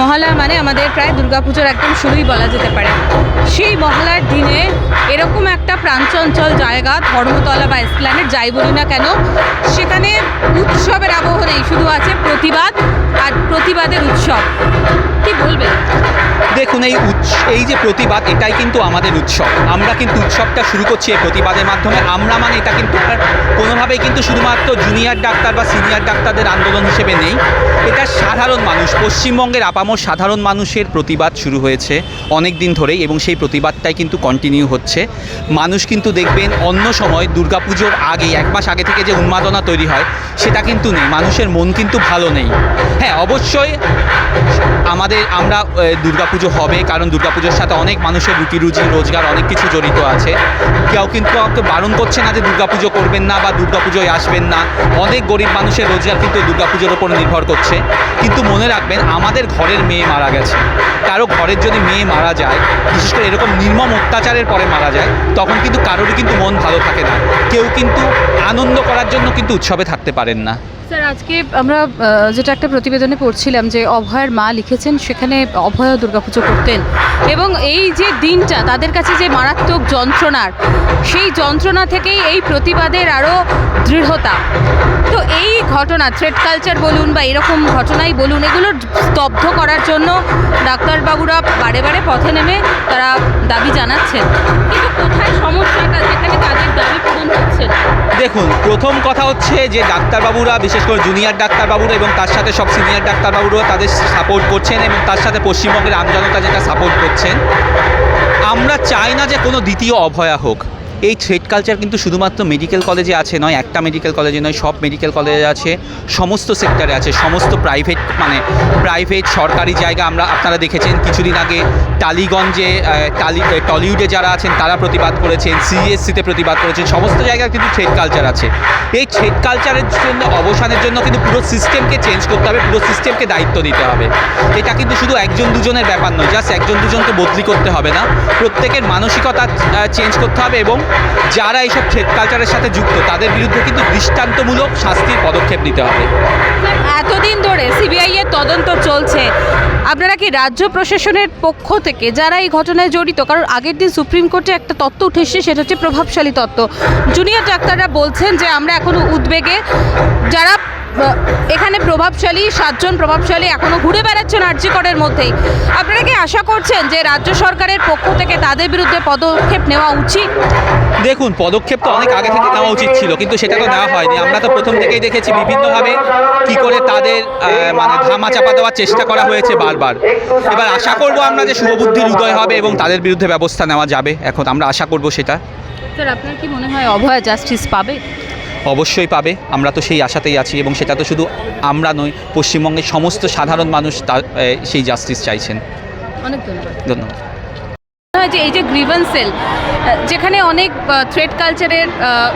মহালয়া মানে আমাদের প্রায় দুর্গাপুজোর একদম শুরুই বলা যেতে পারে। সেই মহালয়ার দিনে এরকম একটা প্রাঞ্চঞ্চল জায়গা, ধর্মতলা বা এসপ্ল্যানেট, যাই বলি না কেন, সেখানে উৎসবের আবহ নেই শুধু আছে প্রতিবাদ আর প্রতিবাদের উৎসব। কি বলবেন? দেখুন, এই উৎস, এই যে প্রতিবাদ, এটাই কিন্তু আমাদের উৎসব। আমরা কিন্তু উৎসবটা শুরু করছি এই প্রতিবাদের মাধ্যমে। আমরা মানে এটা কিন্তু কোনোভাবেই কিন্তু শুধুমাত্র জুনিয়র ডাক্তার বা সিনিয়র ডাক্তারদের আন্দোলন হিসেবে নেই। এটা সাধারণ মানুষ, পশ্চিমবঙ্গের আপামর সাধারণ মানুষের প্রতিবাদ শুরু হয়েছে অনেক দিন ধরেই এবং সেই প্রতিবাদটাই কিন্তু কন্টিনিউ হচ্ছে। মানুষ কিন্তু দেখবেন অন্য সময় দুর্গাপুজোর আগে, এক মাস আগে থেকে যে উন্মাদনা তৈরি হয়, সেটা কিন্তু নেই। মানুষের মন কিন্তু ভালো নেই। হ্যাঁ অবশ্যই আমাদের আমরা দুর্গাপুজো হবে, কারণ দুর্গাপুজোর সাথে অনেক মানুষের রুটি রুজি রোজগার, অনেক কিছু জড়িত আছে। কেউ কিন্তু কাউকে বারণ করছে না যে দুর্গাপুজো করবেন না বা দুর্গাপুজোয় আসবেন না। অনেক গরিব মানুষের রোজগার কিন্তু দুর্গাপুজোর ওপর নির্ভর করছে। কিন্তু মনে রাখবেন, আমাদের ঘরের মেয়ে মারা গেছে। কারও ঘরের যদি মেয়ে মারা যায়, বিশেষ করে এরকম নির্মম অত্যাচারের পরে মারা যায়, তখন কিন্তু কারোরই কিন্তু মন ভালো থাকে না। কেউ কিন্তু আনন্দ করার জন্য কিন্তু উৎসবে থাকতে পারেন না। স্যার, আজকে আমরা যেটা একটা প্রতিবেদনে পড়ছিলাম যে অভয়ের মা লিখেছেন, সেখানে অভয় দুর্গাপুজো করতেন। এবং এই যে দিনটা, তাদের কাছে যে মারাত্মক যন্ত্রণার, সেই যন্ত্রণা থেকেই এই প্রতিবাদের আরও দৃঢ়তা। তো এই ঘটনা থ্রেড কালচার বলুন বা এরকম ঘটনাই বলুন, এগুলো স্তব্ধ করার জন্য ডাক্তারবাবুরা বারে বারে পথে নেমে তারা দাবি জানাচ্ছেন। কিন্তু কোথায় প্রথম কথা হচ্ছে যে ডাক্তারবাবুরা, বিশেষ করে জুনিয়র ডাক্তারবাবুরা এবং তার সাথে সব সিনিয়র ডাক্তারবাবুরা তাদের সাপোর্ট করছেন এবং তার সাথে পশ্চিমবঙ্গের আমজনতা যেটা সাপোর্ট করছেন। আমরা চাই না যে কোনো দ্বিতীয় অভয়া হোক। এই থ্রেড কালচার কিন্তু শুধুমাত্র মেডিকেল কলেজে আছে নয়, একটা মেডিকেল কলেজে নয়, সব মেডিকেল কলেজে আছে, সমস্ত সেক্টরে আছে, সমস্ত প্রাইভেট মানে প্রাইভেট সরকারি জায়গা আমরা, আপনারা দেখেছেন কিছুদিন আগে টালিগঞ্জে টালি টলিউডে যারা আছেন, তারা প্রতিবাদ করেছেন, সিএসসিতে প্রতিবাদ করেছেন, সমস্ত জায়গায় কিন্তু থ্রেড কালচার আছে। এই থ্রেড কালচারের জন্য, অবসানের জন্য কিন্তু পুরো সিস্টেমকে চেঞ্জ করতে হবে, পুরো সিস্টেমকে দায়িত্ব দিতে হবে। এটা কিন্তু শুধু একজন দুজনের ব্যাপার নয় জাস্ট একজন দুজনকে বদলি করতে হবে না, প্রত্যেকের মানসিকতা চেঞ্জ করতে হবে এবং যারা এইসব থ্রেড কালচারের সাথে যুক্ত, তাদের বিরুদ্ধে কিন্তু দৃষ্টান্তমূলক শাস্তির পদক্ষেপ নিতে হবে। এতদিন ধরে সিবিআই এর তদন্ত চলছে। আপনারা কি রাজ্য প্রশাসনের পক্ষ থেকে যারা এই ঘটনায় জড়িত, কারণ আগের দিন সুপ্রিম কোর্টে একটা তত্ত্ব উঠে এসেছে, সেটা হচ্ছে প্রভাবশালী তত্ত্ব। জুনিয়র ডাক্তাররা বলছেন যে আমরা এখনও উদ্বেগে। যারা এখানে প্রভাবশালী সাতজন প্রভাবশালী এখনও ঘুরে বেড়াচ্ছেন আর্যিকরের মধ্যেই। আপনারা কি আশা করছেন যে রাজ্য সরকারের পক্ষ থেকে তাদের বিরুদ্ধে পদক্ষেপ নেওয়া উচিত? দেখুন পদক্ষেপ তো অনেক আগে থেকে নেওয়া উচিত ছিল কিন্তু সেটা তো নেওয়া হয়নি। আমরা তো প্রথম থেকেই দেখেছি বিভিন্নভাবে কি করে তাদের মানে ধামা চাপা দেওয়ার চেষ্টা করা হয়েছে বারবার। এবার আশা করব আমরা যে শুভবুদ্ধির উদয় হবে এবং তাদের বিরুদ্ধে ব্যবস্থা নেওয়া যাবে এখন আমরা আশা করব সেটা। স্যার আপনার কি মনে হয় অভয়া জাস্টিস পাবে? অবশ্যই পাবে। আমরা তো সেই আশাতেই আছি এবং সেটা তো শুধু আমরা নই পশ্চিমবঙ্গের সমস্ত সাধারণ মানুষ তার সেই জাস্টিস চাইছেন। অনেক ধন্যবাদ। ধন্যবাদ। যে এই যে গ্রিভেন্স সেল যেখানে অনেক থ্রেড কালচারের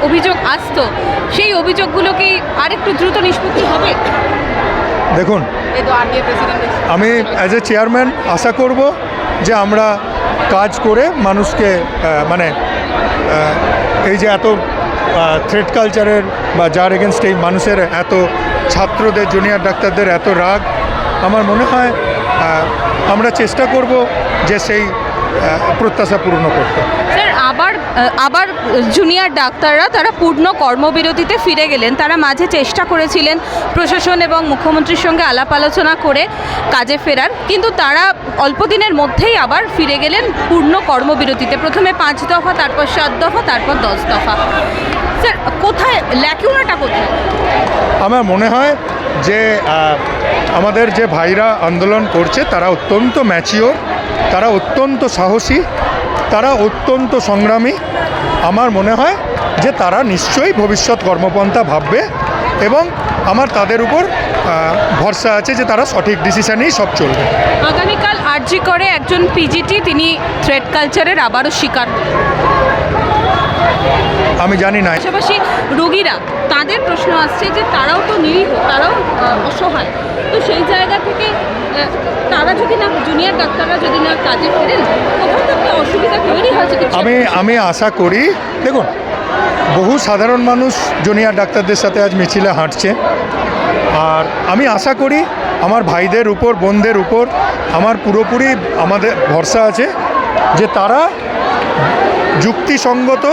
অভিযোগ আসতো সেই অভিযোগগুলোকে আরেকটু দ্রুত নিষ্পত্তি হবে? দেখুন এই তো আরবিআই প্রেসিডেন্ট আমি অ্যাজ এ চেয়ারম্যান আশা করব যে আমরা কাজ করে মানুষকে মানে এই যে এত থ্রেড কালচারের বা যার এগেনস্ট এই মানুষের এত ছাত্রদের জুনিয়র ডাক্তারদের এত রাগ, আমার মনে হয় আমরা চেষ্টা করব যে সেই প্রত্যাশা পূর্ণ করতে। আবার জুনিয়র ডাক্তাররা তারা পূর্ণ কর্মবিরতিতে ফিরে গেলেন। তারা মাঝে চেষ্টা করেছিলেন প্রশাসন এবং মুখ্যমন্ত্রীর সঙ্গে আলাপ আলোচনা করে কাজে ফেরার। কিন্তু তারা অল্প দিনের মধ্যেই আবার ফিরে গেলেন পূর্ণ কর্মবিরতিতে। প্রথমে পাঁচ দফা, তারপর সাত দফা, তারপর দশ দফা। স্যার, কোথায় ল্যাকিউনাটা কোথায়? আমার মনে হয় যে আমাদের যে ভাইরা আন্দোলন করছে, তারা অত্যন্ত ম্যাচিওর, তারা অত্যন্ত সাহসী তারা অত্যন্ত সংগ্রামী। আমার মনে হয় যে তারা নিশ্চয়ই ভবিষ্যৎ কর্মপন্থা ভাববে এবং আমার তাদের উপর ভরসা আছে যে তারা সঠিক ডিসিশানেই সব চলবে। আগামীকাল আরজি করে একজন পিজিটি তিনি থ্রেড কালচারের আবারও শিকার। আমি জানি না। পাশাপাশি রোগীরা তাদের প্রশ্ন আসছে যে তারাও তো নিরীহ তারাও অসহায়। তো সেই জায়গা থেকে তারা যদি না জুনিয়র ডাক্তাররা যদি না কাজে ফেরেন কোথাও তো একটা অসুবিধা তৈরি হয়েছে কিছু আমি আমি আশা করি, দেখুন, বহু সাধারণ মানুষ জুনিয়র ডাক্তারদের সাথে আজ মিছিলে হাঁটছে। আর আমি আশা করি, আমার ভাইদের উপর, বোনদের উপর, আমার পুরোপুরি আমাদের ভরসা আছে যে তারা যুক্তিসঙ্গত